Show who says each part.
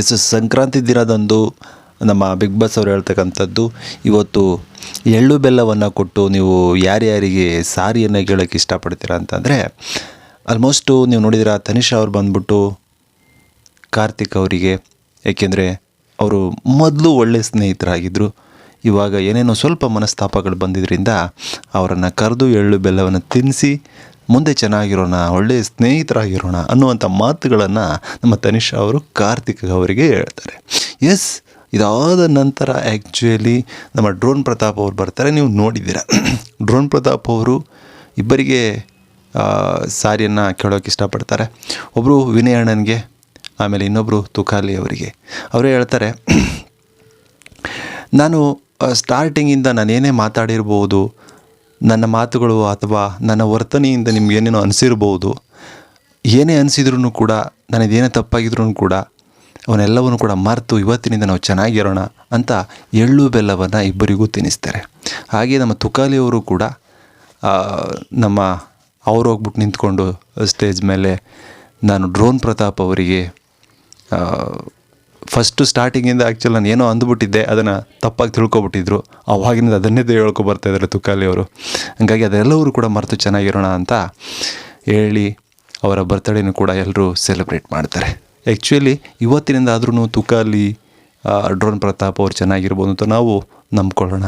Speaker 1: S Sankranti ದಿನದಂದು ನಮ್ಮ big boss ಅವರು ಹೇಳ್ತಕ್ಕಂಥದ್ದು, ಇವತ್ತು ಎಳ್ಳು ಬೆಲ್ಲವನ್ನು ಕೊಟ್ಟು ನೀವು ಯಾರ್ಯಾರಿಗೆ ಸಾರಿಯನ್ನು ಕೇಳೋಕ್ಕೆ ಇಷ್ಟಪಡ್ತೀರಾ ಅಂತಂದರೆ ಆಲ್ಮೋಸ್ಟು ನೀವು ನೋಡಿದಿರ, ತನಿಷಾ ಅವ್ರು ಬಂದ್ಬಿಟ್ಟು ಕಾರ್ತಿಕ್ ಅವರಿಗೆ, ಏಕೆಂದರೆ ಅವರು ಮೊದಲು ಒಳ್ಳೆಯ ಸ್ನೇಹಿತರಾಗಿದ್ದರು ಇವಾಗ ಏನೇನೋ ಸ್ವಲ್ಪ ಮನಸ್ತಾಪಗಳು ಬಂದಿದ್ದರಿಂದ ಅವರನ್ನು ಕರೆದು ಎಳ್ಳು ಬೆಲ್ಲವನ್ನು ತಿನ್ನಿಸಿ ಮುಂದೆ ಚೆನ್ನಾಗಿರೋಣ ಒಳ್ಳೆಯ ಸ್ನೇಹಿತರಾಗಿರೋಣ ಅನ್ನುವಂಥ ಮಾತುಗಳನ್ನು ನಮ್ಮ ತನಿಷಾ ಅವರು ಕಾರ್ತಿಕ್ ಅವರಿಗೆ ಹೇಳ್ತಾರೆ. ಎಸ್ ಇದಾದ ನಂತರ ಆ್ಯಕ್ಚುಲಿ ನಮ್ಮ ಡ್ರೋನ್ ಪ್ರತಾಪ್ ಅವರು ಬರ್ತಾರೆ, ನೀವು ನೋಡಿದ್ದೀರ. ಡ್ರೋನ್ ಪ್ರತಾಪ್ ಅವರು ಇಬ್ಬರಿಗೆ ಸಾರಿಯನ್ನು ಕೇಳೋಕೆ ಇಷ್ಟಪಡ್ತಾರೆ. ಒಬ್ಬರು ವಿನಯ ಅಣ್ಣನಿಗೆ ಆಮೇಲೆ ಇನ್ನೊಬ್ಬರು ತುಕಾಲಿ ಅವರಿಗೆ. ಅವರೇ ಹೇಳ್ತಾರೆ, ನಾನು ಸ್ಟಾರ್ಟಿಂಗಿಂದ ನಾನೇನೇ ಮಾತಾಡಿರ್ಬೋದು ನನ್ನ ಮಾತುಗಳು ಅಥವಾ ನನ್ನ ವರ್ತನೆಯಿಂದ ನಿಮ್ಗೇನೇನೋ ಅನಿಸಿರ್ಬೋದು, ಏನೇ ಅನಿಸಿದ್ರೂ ಕೂಡ ನನಗೇನೇ ತಪ್ಪಾಗಿದ್ರೂ ಕೂಡ, ಅವನ್ನೆಲ್ಲವನ್ನು ಕೂಡ ಮರೆತು ಇವತ್ತಿನಿಂದ ನಾವು ಚೆನ್ನಾಗಿರೋಣ ಅಂತ ಎಳ್ಳು ಬೆಲ್ಲವನ್ನು ಇಬ್ಬರಿಗೂ ತಿನ್ನಿಸ್ತಾರೆ. ಹಾಗೆ ನಮ್ಮ ತುಕಾಲಿಯವರು ಕೂಡ ನಮ್ಮ ಅವ್ರು ಹೋಗ್ಬಿಟ್ಟು ನಿಂತ್ಕೊಂಡು ಸ್ಟೇಜ್ ಮೇಲೆ ನಾನು ಡ್ರೋನ್ ಪ್ರತಾಪ್ ಅವರಿಗೆ ಫಸ್ಟು ಸ್ಟಾರ್ಟಿಂಗಿಂದ ಆ್ಯಕ್ಚುಲಿ ನಾನು ಏನೋ ಅಂದ್ಬಿಟ್ಟಿದ್ದೆ, ಅದನ್ನು ತಪ್ಪಾಗಿ ತಿಳ್ಕೊಬಿಟ್ಟಿದ್ರು. ಅವಾಗಿಂದ ಅದನ್ನೇ ಹೇಳ್ಕೊ ಬರ್ತಾ ಇದ್ದಾರೆ ತುಕಾಲಿ ಅವರು. ಹಾಗಾಗಿ ಅದೆಲ್ಲವರು ಕೂಡ ಮರೆತು ಚೆನ್ನಾಗಿರೋಣ ಅಂತ ಹೇಳಿ ಅವರ ಬರ್ತ್ಡೇನೂ ಕೂಡ ಎಲ್ಲರೂ ಸೆಲೆಬ್ರೇಟ್ ಮಾಡ್ತಾರೆ. ಆ್ಯಕ್ಚುಲಿ ಇವತ್ತಿನಿಂದ ಆದ್ರೂ ತುಕಾಲಿ ಡ್ರೋನ್ ಪ್ರತಾಪ್ ಅವ್ರು ಚೆನ್ನಾಗಿರ್ಬೋದು ಅಂತ ನಾವು ನಂಬ್ಕೊಳ್ಳೋಣ.